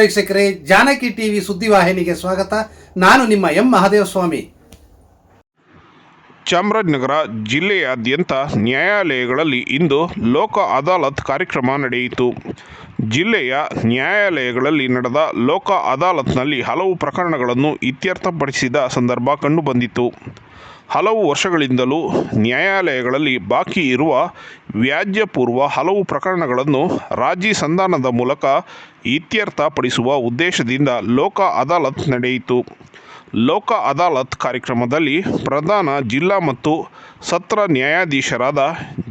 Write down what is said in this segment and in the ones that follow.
ವೀಕ್ಷಕರೇ, ಜಾನಕಿ ಟಿವಿ ಸುದ್ದಿವಾಹಿನಿಗೆ ಸ್ವಾಗತ. ನಾನು ನಿಮ್ಮ ಎಂ ಮಹಾದೇವಸ್ವಾಮಿ. ಚಾಮರಾಜನಗರ ಜಿಲ್ಲೆಯಾದ್ಯಂತ ನ್ಯಾಯಾಲಯಗಳಲ್ಲಿ ಇಂದು ಲೋಕ ಅದಾಲತ್ ಕಾರ್ಯಕ್ರಮ ನಡೆಯಿತು. ಜಿಲ್ಲೆಯ ನ್ಯಾಯಾಲಯಗಳಲ್ಲಿ ನಡೆದ ಲೋಕ ಅದಾಲತ್ನಲ್ಲಿ ಹಲವು ಪ್ರಕರಣಗಳನ್ನು ಇತ್ಯರ್ಥಪಡಿಸಿದ ಸಂದರ್ಭ ಕಂಡುಬಂದಿತು ಹಲವು ವರ್ಷಗಳಿಂದಲೂ ನ್ಯಾಯಾಲಯಗಳಲ್ಲಿ ಬಾಕಿ ಇರುವ ವ್ಯಾಜ್ಯಪೂರ್ವ ಹಲವು ಪ್ರಕರಣಗಳನ್ನು ರಾಜಿ ಸಂಧಾನದ ಮೂಲಕ ಇತ್ಯರ್ಥಪಡಿಸುವ ಉದ್ದೇಶದಿಂದ ಲೋಕ ಅದಾಲತ್ ನಡೆಯಿತು. ಲೋಕ ಅದಾಲತ್ ಕಾರ್ಯಕ್ರಮದಲ್ಲಿ ಪ್ರಧಾನ ಜಿಲ್ಲಾ ಮತ್ತು ಸತ್ರ ನ್ಯಾಯಾಧೀಶರಾದ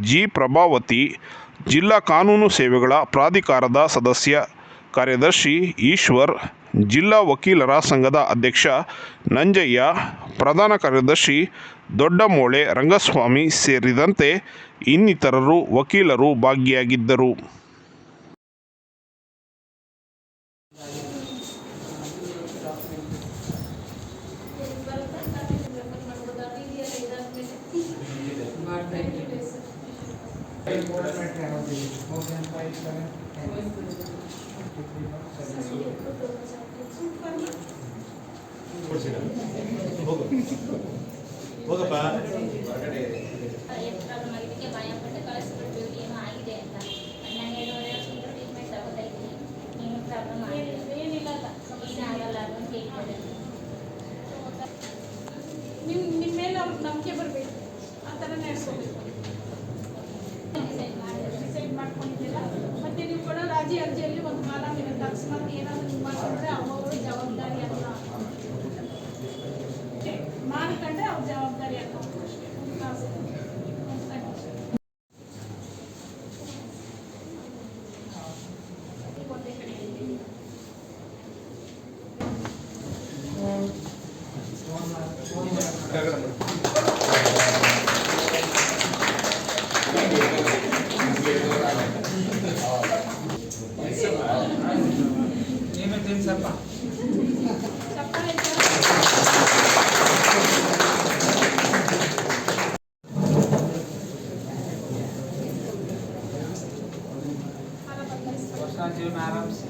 ಜಿ. ಪ್ರಭಾವತಿ ಜಿಲ್ಲಾ ಕಾನೂನು ಸೇವೆಗಳ ಪ್ರಾಧಿಕಾರದ ಸದಸ್ಯ ಕಾರ್ಯದರ್ಶಿ ಈಶ್ವರ್, ಜಿಲ್ಲಾ ವಕೀಲರ ಸಂಘದ ಅಧ್ಯಕ್ಷ ನಂಜಯ್ಯ, ಪ್ರಧಾನ ಕಾರ್ಯದರ್ಶಿ ದೊಡ್ಡಮೋಳೆ ರಂಗಸ್ವಾಮಿ ಸೇರಿದಂತೆ ಇನ್ನಿತರರು ವಕೀಲರು ಭಾಗಿಯಾಗಿದ್ದರು. ಅಂತ ಹೇಳ್ತಾರೆ ನಿಮ್ ನಿಮ್ಮ ಮೇಲೆ ಅವ್ರಿಗೆ ನಂಬಿಕೆ ಬರಬೇಕು ಆ ಥರ ನಡೆಸ್ಕೋಬೇಕು ಏನಾದರೂ ನೀವು ಮಾಡ್ಕೊಂಡ್ರೆ ಅವರು ಜವಾಬ್ದಾರಿ ಅಲ್ಲ ಮಾಡ್ಕೊಂಡ್ರೆ ಅವ್ರ ಜವಾಬ್ದಾರಿ ಅಲ್ಲ ಅಷ್ಟೇ Roger Adams.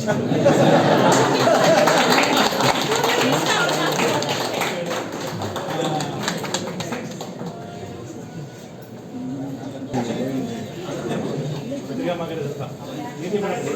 Thank you. ಯಾವ್ದು